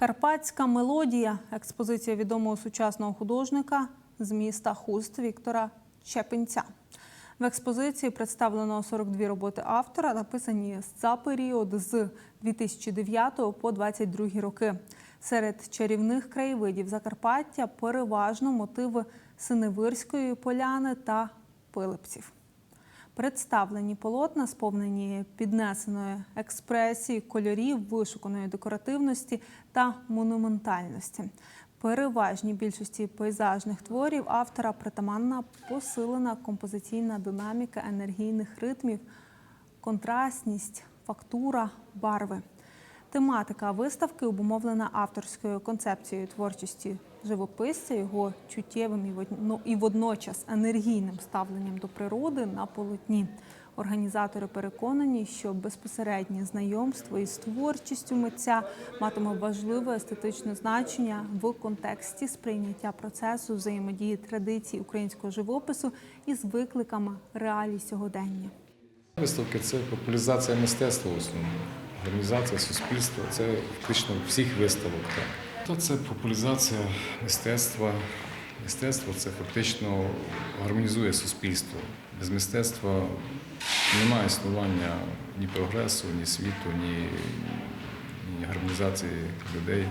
Карпатська мелодія експозиція відомого сучасного художника з міста Хуст Віктора Чепинця. В експозиції представлено 42 роботи автора, написані за період з 2009 по 2022 роки. Серед чарівних краєвидів Закарпаття переважно мотиви Синевирської поляни та Пилипців. Представлені полотна сповнені піднесеної експресії, кольорів, вишуканої декоративності та монументальності. Переважній більшості пейзажних творів автора притаманна посилена композиційна динаміка енергійних ритмів, контрастність, фактура, барви. Тематика виставки обумовлена авторською концепцією творчості живописця, його чуттєвим і ну, водночас енергійним ставленням до природи на полотні. Організатори переконані, що безпосереднє знайомство із творчістю митця матиме важливе естетичне значення в контексті сприйняття процесу взаємодії традицій українського живопису із викликами реалій сьогодення. Виставки це популяризація мистецтва в основному, організація суспільства, це фактично всіх виставок. То це популяризація мистецтва. Мистецтво це фактично гармонізує суспільство. Без мистецтва немає існування ні прогресу, ні світу, ні, ні гармонізації людей.